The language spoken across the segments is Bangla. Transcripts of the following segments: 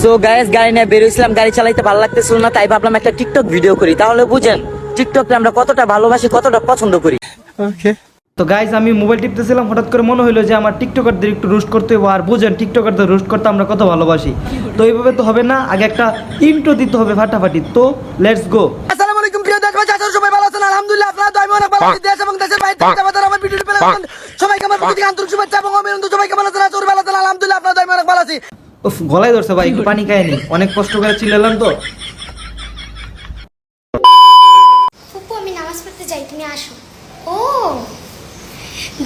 সো গাইস গাড়ি নিয়ে বেরোইছিলাম গাড়ি চালাইতে ভালো লাগতেছিল না তাই ভাবলাম একটা টিকটক ভিডিও করি। তাহলে বুঝেন টিকটকটা আমরা কতটা ভালোবাসি কতটা পছন্দ করি। তো গাইজ আমি মোবাইল টিপতেছিলাম হঠাৎ করে মনে হলো যে আমার টিকটকারদের একটু রোস্ট করতে হবে আর বুঝেন টিকটকারদের রোস্ট করতে আমরা কত ভালোবাসি। তো এইভাবে তো হবে না আগে একটা ইন্ট্রো দিতে হবে ফাটাফাটি। তো লেটস গো আসসালামু আলাইকুম প্রিয় দেশবাসী আশা সবাই ভালো আছেন? আলহামদুলিল্লাহ আপনারা দয় অনেক ভালো আছি। দেশ এবং দেশের বাইরে থেকে যারা আমার ভিডিওটি পেলে সবাইকে আমার প্রতি আন্তরিক শুভেচ্ছা এবং অভিনন্দন। সবাই কেমন আছেন? আশা ভালো আছেন? আলহামদুলিল্লাহ আপনারা দয় অনেক ভালো আছি। উফ গলায় ধরছে ভাই একটু পানি খায়নি অনেক কষ্ট করে চিল্লালাম তো। ফুপু আমি নামাজ পড়তে যাই তুমি আসো। ও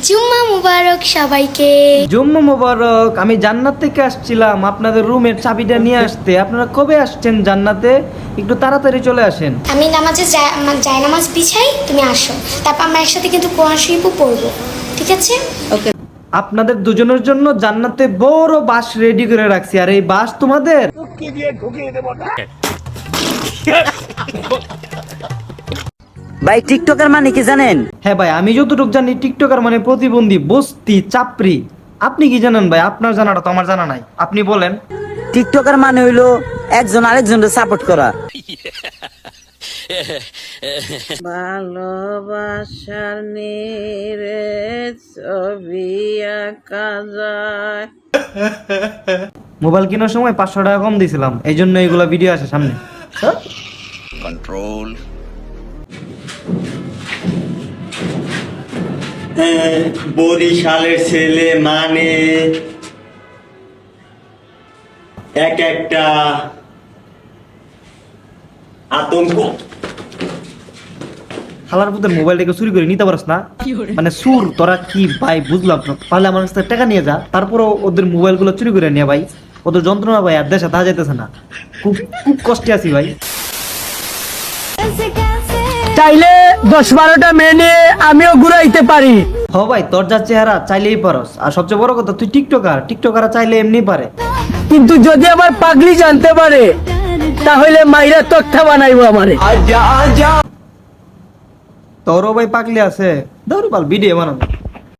জুম্মা মুবারক সবাইকে। জম্মু মোবারক আমি জান্নাত থেকে আসছিলাম আপনাদের রুমের চাবিটা নিয়ে আসতে। আপনারা কবে আসছেন জান্নাতে? একটু তাড়াতাড়ি চলে আসেন। আমি নামাজে যাই আমার নামাজ বিছাই তুমি আসো। তারপর আমরা একসাথে কিন্তু কোরআন শরীফও পড়ব ঠিক আছে? আপনাদের দুজনের জন্য জান্নাতে বড় বাস রেডি করে রাখছি। আর এই বাস তোমাদের? ভাই টিকটকের মানে কি জানেন? হ্যাঁ ভাই আমি যতটুকু জানি টিকটকার মানে প্রতিবন্ধী বস্তি চাপরি আপনি কি জানেন ভাই? আপনার জানাটা তো আমার জানা নাই। আপনি বলেন। টিকটকার মানে হইল একজন আরেকজনকে সাপোর্ট করা। ভালোবাসার নিরে ছবি আঁকা যায়। মোবাইল কেনার সময় পাঁচশো টাকা কম দিয়েছিলাম এই জন্য এইগুলা ভিডিও আসে সামনে। হ্যাঁ, বরিশালের ছেলে মানে এক একটা আতঙ্ক। খালার পুতের মোবাইলটাকে চুরি করে নিতে পারস না। মানে সুর তোরা কি ভাই বুঝলাম না। পারলে আমার কাছ টাকা নিয়ে যা তারপরও ওদের মোবাইলগুলো চুরি করে নিয়ে ভাই। ওদের যন্ত্রণা ভাই আর দেশে তা যাইতেছে না। খুব খুব কষ্টে আছি ভাই। চাইলে দশ বারোটা মেয়ে নিয়ে আমিও ঘুরাইতে পারি। হ ভাই তোর যা চেহারা চাইলেই পারস। আর সবচেয়ে বড় কথা তুই টিকটকার। টিকটকার চাইলে এমনি পারে। কিন্তু যদি আমার পাগলি জানতে পারে তাহলে মাইরা তথ্যা বানাইবো আমারে। তোরও ভাই পাকলে আছে দৌড় পাল ভিডিও বানাবো।